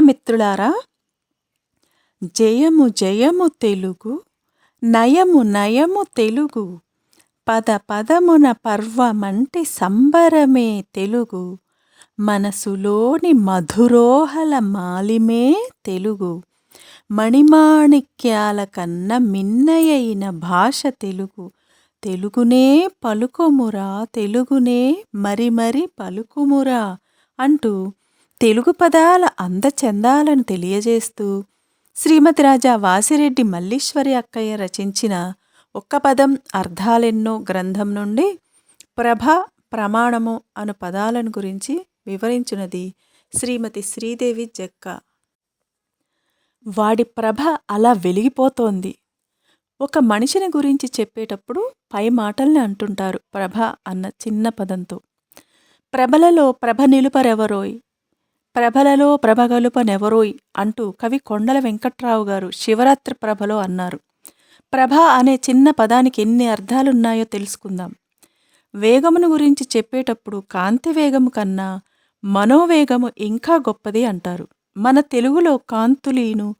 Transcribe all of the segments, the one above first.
మిత్రులారా జయము జయము తెలుగు నయము నయము తెలుగు పద పదమున పర్వమంటి సంబరమే తెలుగు మనసులోని మధురోహల మాలిమే తెలుగు మణిమాణిక్యాల కన్న మిన్నయైన భాష తెలుగు తెలుగునే పలుకుమురా తెలుగునే మరి మరి పలుకుమురా అంటూ తెలుగు పదాల అందచందాలను తెలియజేస్తూ శ్రీమతి రాజా వాసిరెడ్డి మల్లీశ్వరి అక్కయ్య రచించిన ఒక్క పదం అర్థాలెన్నో గ్రంథం నుండి ప్రభ ప్రమాణము అను పదాలను గురించి వివరించినది శ్రీమతి శ్రీదేవి జక్క. వాడి ప్రభ అలా వెలిగిపోతోంది. ఒక మనిషిని గురించి చెప్పేటప్పుడు పై మాటల్ని అంటుంటారు ప్రభ అన్న చిన్న పదంతో. ప్రభలలో ప్రభ నిలుపరెవరోయ్? ప్రభలలో ప్రభగలుపనెవరోయ్ అంటూ కవి కొండల వెంకట్రావు గారు శివరాత్రి ప్రభలో అన్నారు. ప్రభ అనే చిన్న పదానికి ఎన్ని అర్థాలున్నాయో తెలుసుకుందాం. వేగమును గురించి చెప్పేటప్పుడు కాంతి వేగము కన్నా మనోవేగము ఇంకా గొప్పది అంటారు. మన తెలుగులో కాంతులీను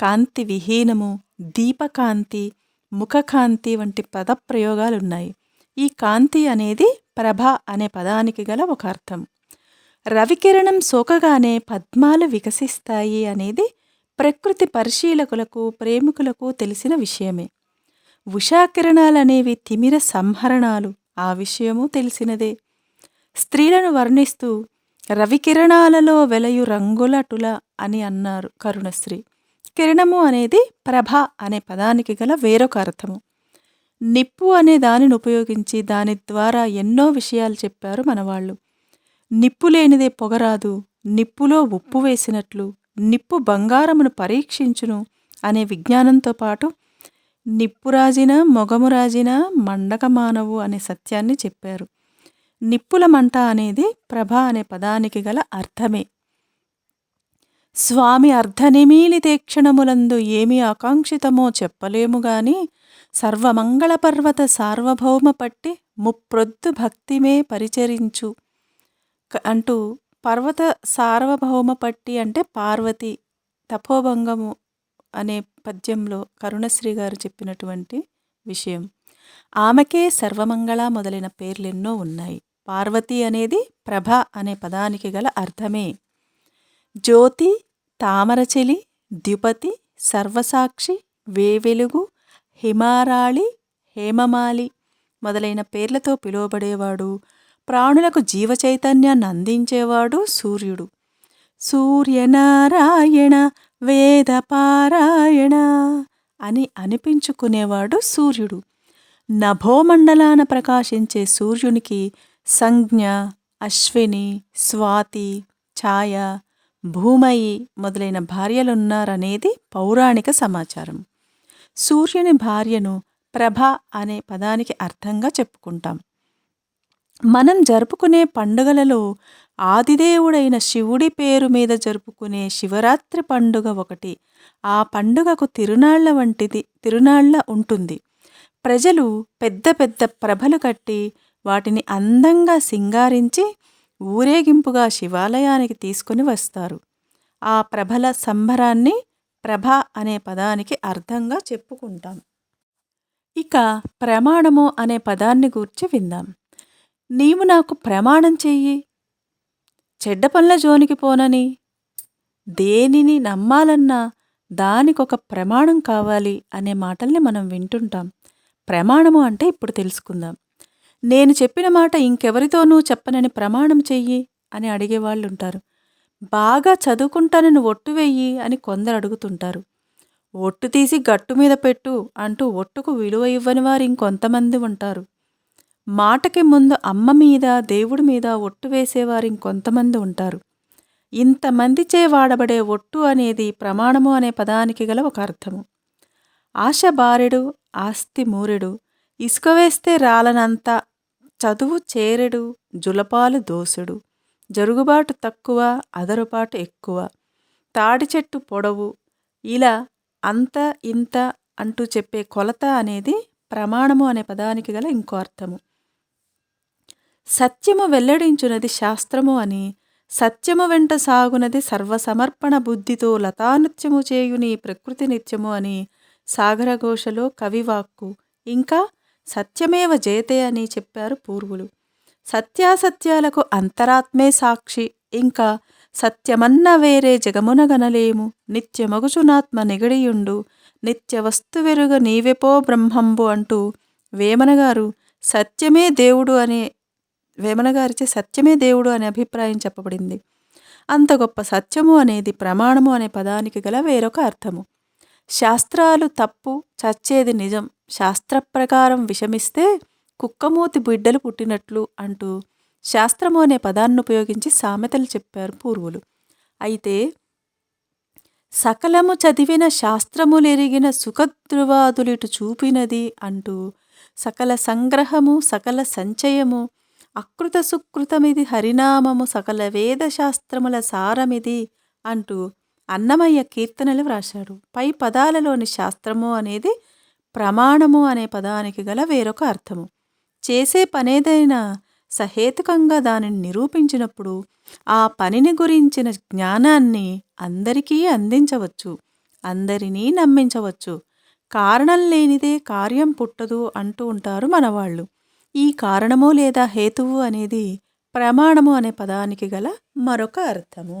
కాంతి విహీనము దీపకాంతి ముఖకాంతి వంటి పదప్రయోగాలున్నాయి. ఈ కాంతి అనేది ప్రభ అనే పదానికి గల ఒక అర్థం. రవికిరణం సోకగానే పద్మాలు వికసిస్తాయి అనేది ప్రకృతి పరిశీలకులకు ప్రేమికులకు తెలిసిన విషయమే. ఉషాకిరణాలనేవి తిమిర సంహరణాలు ఆ విషయము తెలిసినదే. స్త్రీలను వర్ణిస్తూ రవికిరణాలలో వెలయు రంగులటుల అని అన్నారు కరుణశ్రీ. కిరణము అనేది ప్రభ అనే పదానికి గల వేరొక అర్థము. నిప్పు అనే దానిని ఉపయోగించి దాని ద్వారా ఎన్నో విషయాలు చెప్పారు మనవాళ్ళు. నిప్పు లేనిదే పొగరాదు నిప్పులో ఉప్పు వేసినట్లు నిప్పు బంగారమును పరీక్షించును అనే విజ్ఞానంతో పాటు నిప్పు మొగమురాజిన మొగము మండక మానవు అనే సత్యాన్ని చెప్పారు. నిప్పుల మంట అనేది ప్రభ అనే పదానికి గల అర్థమే. స్వామి అర్ధనిమీలితేక్షణములందు ఏమి ఆకాంక్షితమో చెప్పలేము గాని సర్వమంగళ పర్వత సార్వభౌమ పట్టి ముప్రొద్దు భక్తిమే పరిచరించు. అంటూ పర్వత సార్వభౌమ పట్టి అంటే పార్వతి తపోభంగము అనే పద్యంలో కరుణశ్రీ గారు చెప్పినటువంటి విషయం. ఆమెకే సర్వమంగళ మొదలైన పేర్లెన్నో ఉన్నాయి. పార్వతి అనేది ప్రభ అనే పదానికి గల అర్థమే. జ్యోతి తామరచెలి ద్యుపతి సర్వసాక్షి వేవెలుగు హిమారాళి హేమమాలి మొదలైన పేర్లతో పిలువబడేవాడు ప్రాణులకు జీవ చైతన్యాన్ని అందించేవాడు సూర్యుడు. సూర్యనారాయణ వేదపారాయణ అని అనిపించుకునేవాడు సూర్యుడు. నభోమండలాన ప్రకాశించే సూర్యునికి సంజ్ఞ అశ్విని స్వాతి ఛాయ భూమయి మొదలైన భార్యలున్నారనేది పౌరాణిక సమాచారం. సూర్యుని భార్యను ప్రభ అనే పదానికి అర్థంగా చెప్పుకుంటాం. మనం జరుపుకునే పండుగలలో ఆదిదేవుడైన శివుడి పేరు మీద జరుపుకునే శివరాత్రి పండుగ ఒకటి. ఆ పండుగకు తిరునాళ్ళ వంటిది తిరునాళ్ళ ఉంటుంది. ప్రజలు పెద్ద పెద్ద ప్రభలు కట్టి వాటిని అందంగా సింగారించి ఊరేగింపుగా శివాలయానికి తీసుకుని వస్తారు. ఆ ప్రభల సంబరాన్ని ప్రభ అనే పదానికి అర్థంగా చెప్పుకుంటాం. ఇక ప్రమాణము అనే పదాన్ని గూర్చి విందాం. నీవు నాకు ప్రమాణం చెయ్యి. చెడ్డ పనుల జోనికి పోనని. దేనిని నమ్మాలన్నా దానికొక ప్రమాణం కావాలి అనే మాటల్ని మనం వింటుంటాం. ప్రమాణము అంటే ఇప్పుడు తెలుసుకుందాం. నేను చెప్పిన మాట ఇంకెవరితోనూ చెప్పనని ప్రమాణం చెయ్యి అని అడిగేవాళ్ళు ఉంటారు బాగా చదువుకుంటానని ఒట్టు వెయ్యి అని కొందరు అడుగుతుంటారు. ఒట్టు తీసి గట్టు మీద పెట్టు అంటూ ఒట్టుకు విలువ ఇవ్వని వారు ఇంకొంతమంది ఉంటారు. మాటకి ముందు అమ్మ మీద దేవుడి మీద ఒట్టు వేసేవారు ఇంకొంతమంది ఉంటారు. ఇంతమందిచే వాడబడే ఒట్టు అనేది ప్రమాణము అనే పదానికి గల ఒక అర్థము. ఆశ బారెడు ఆస్తి మూరెడు ఇసుక వేస్తే రాలనంత చదువు చేరెడు జులపాలు దోసుడు జరుగుబాటు తక్కువ అదరుపాటు ఎక్కువ తాడి చెట్టు పొడవు ఇలా అంత ఇంత అంటూ చెప్పే కొలత అనేది ప్రమాణము అనే పదానికి గల ఇంకో అర్థము. సత్యము వెల్లడించునది శాస్త్రము అని సత్యము వెంట సాగునది సర్వసమర్పణ బుద్ధితో లతానృత్యము చేయుని ప్రకృతి నిత్యము అని సాగరఘోషలో కవివాక్కు. ఇంకా సత్యమేవ జయతే అని చెప్పారు పూర్వులు. సత్యాసత్యాలకు అంతరాత్మే సాక్షి. ఇంకా సత్యమన్న వేరే జగమునగనలేము నిత్యమగుచునాత్మ నిగడియుండు. నిత్య వస్తువెరుగ నీవెపో బ్రహ్మంబు అంటూ వేమన గారు సత్యమే దేవుడు అనే వేమన గారిచే సత్యమే దేవుడు అనే అభిప్రాయం చెప్పబడింది. అంత గొప్ప సత్యము అనేది ప్రమాణము అనే పదానికి గల వేరొక అర్థము. శాస్త్రాలు తప్పు చచ్చేది నిజం శాస్త్ర ప్రకారం విషమిస్తే కుక్కమూతి బిడ్డలు పుట్టినట్లు అంటూ శాస్త్రము అనే పదాన్ని ఉపయోగించి సామెతలు చెప్పారు పూర్వులు. అయితే సకలము చదివిన శాస్త్రములెరిగిన సుఖధ్రువాదులిటు చూపినది అంటూ సకల సంగ్రహము సకల సంచయము అకృత సుకృతమిది హరినామము సకల వేద శాస్త్రముల సారమిది అంటూ అన్నమయ్య కీర్తనలు వ్రాశాడు. పై పదాలలోని శాస్త్రము అనేది ప్రమాణము అనే పదానికి గల వేరొక అర్థము. చేసే పనేదైనా సహేతుకంగా దానిని నిరూపించినప్పుడు ఆ పనిని గురించిన జ్ఞానాన్ని అందరికీ అందించవచ్చు అందరినీ నమ్మించవచ్చు. కారణం లేనిదే కార్యం పుట్టదు అంటూ ఉంటారు మనవాళ్ళు. ఈ కారణము లేదా హేతువు అనేది ప్రమాణము అనే పదానికి గల మరొక అర్థము.